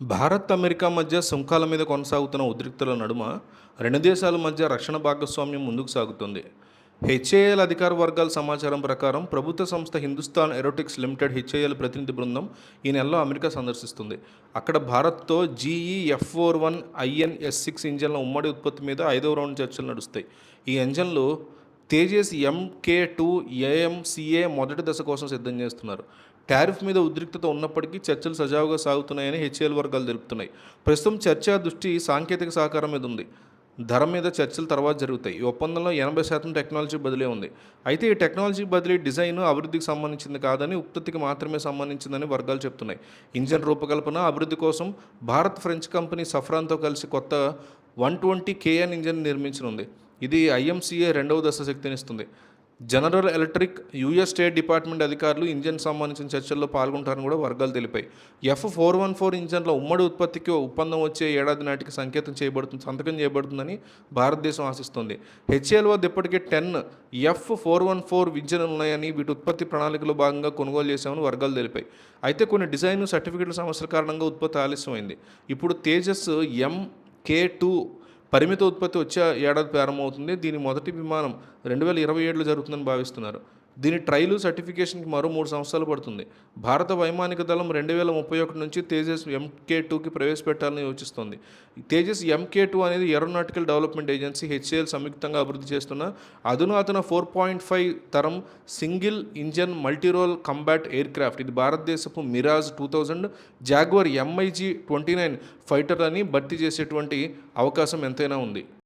Bharat America మధ్య సుంకాల మీద కొనసాగుతున్న ఉద్రిక్తల నడుమ రెండు దేశాల మధ్య రక్షణ భాగస్వామ్యం ముందుకు సాగుతుంది. హెచ్ఏఎల్ అధికార వర్గాల సమాచారం ప్రకారం ప్రభుత్వ సంస్థ హిందుస్థాన్ ఎరోటిక్స్ లిమిటెడ్ హెచ్ఏఎల్ ప్రతినిధి బృందం ఈ నెలలో అమెరికా సందర్శిస్తుంది. అక్కడ భారత్తో GE F four one IN S six ఇంజన్ల ఉమ్మడి ఉత్పత్తి మీద ఐదవ రౌండ్ చర్చలు నడుస్తాయి. ఈ ఇంజన్లు తేజస్ ఎంకే టూ ఏఎంసీఏ మొదటి దశ కోసం సిద్ధం చేస్తున్నారు. టారిఫ్ మీద ఉద్రిక్తత ఉన్నప్పటికీ చర్చలు సజావుగా సాగుతున్నాయని హెచ్ఏఎల్ వర్గాలు తెలుపుతున్నాయి. ప్రస్తుతం చర్చ దృష్టి సాంకేతిక సహకారం మీద ఉంది. ధర మీద చర్చలు తర్వాత జరుగుతాయి. ఈ ఒప్పందంలో ఎనభై శాతం టెక్నాలజీ బదిలీ ఉంది. అయితే ఈ టెక్నాలజీ బదిలీ డిజైన్ అభివృద్ధికి సంబంధించింది కాదని ఉత్పత్తికి మాత్రమే సంబంధించిందని వర్గాలు చెప్తున్నాయి. ఇంజన్ రూపకల్పన అభివృద్ధి కోసం భారత్ ఫ్రెంచ్ కంపెనీ సఫ్రాన్తో కలిసి కొత్త వన్ ట్వంటీ కేఎన్ ఇంజన్ నిర్మించనుంది. ఇది ఐఎంసీఏ రెండవ దశ శక్తినిస్తుంది. General Electric US State Department అధికారులు ఇంజన్ సంబంధించిన చర్చల్లో పాల్గొంటారని కూడా వర్గాలు తెలిపాయి. ఎఫ్ ఫోర్ వన్ ఫోర్ ఇంజన్ల ఉమ్మడి ఉత్పత్తికి ఒప్పందం వచ్చే ఏడాది నాటికి సంకేతం చేయబడుతుంది సంతకం చేయబడుతుందని భారతదేశం ఆశిస్తోంది. హెచ్ఏఎల్ వద్ద ఇప్పటికే ten F four one four ఇంజన్లు ఉన్నాయని వీటి ఉత్పత్తి ప్రణాళికలో భాగంగా కొనుగోలు చేశామని వర్గాలు తెలిపాయి. అయితే కొన్ని డిజైన్ సర్టిఫికెట్ల సమస్యల కారణంగా ఉత్పత్తి ఆలస్యమైంది. ఇప్పుడు తేజస్ ఎం కే టూ పరిమిత ఉత్పత్తి వచ్చే ఏడాది ప్రారంభమవుతుంది. దీని మొదటి విమానం రెండు వేల ఇరవై ఏడులో జరుగుతుందని భావిస్తున్నారు. దీని ట్రైలు సర్టిఫికేషన్కి మరో మూడు సంవత్సరాలు పడుతుంది. భారత వైమానిక దళం రెండు వేల ముప్పై ఒకటి నుంచి తేజస్ ఎంకే టూకి ప్రవేశపెట్టాలని యోచిస్తోంది. తేజస్ ఎంకే టూ అనేది ఏరోనాటికల్ డెవలప్మెంట్ ఏజెన్సీ హెచ్ఏఎల్ సంయుక్తంగా అభివృద్ధి చేస్తున్న అధునాతన ఫోర్ పాయింట్ ఫైవ్ తరం single engine multirole combat aircraft ఇది భారతదేశపు Mirage two thousand Jaguar MiG twenty nine fighter అని భర్తీ చేసేటువంటి అవకాశం ఎంతైనా ఉంది.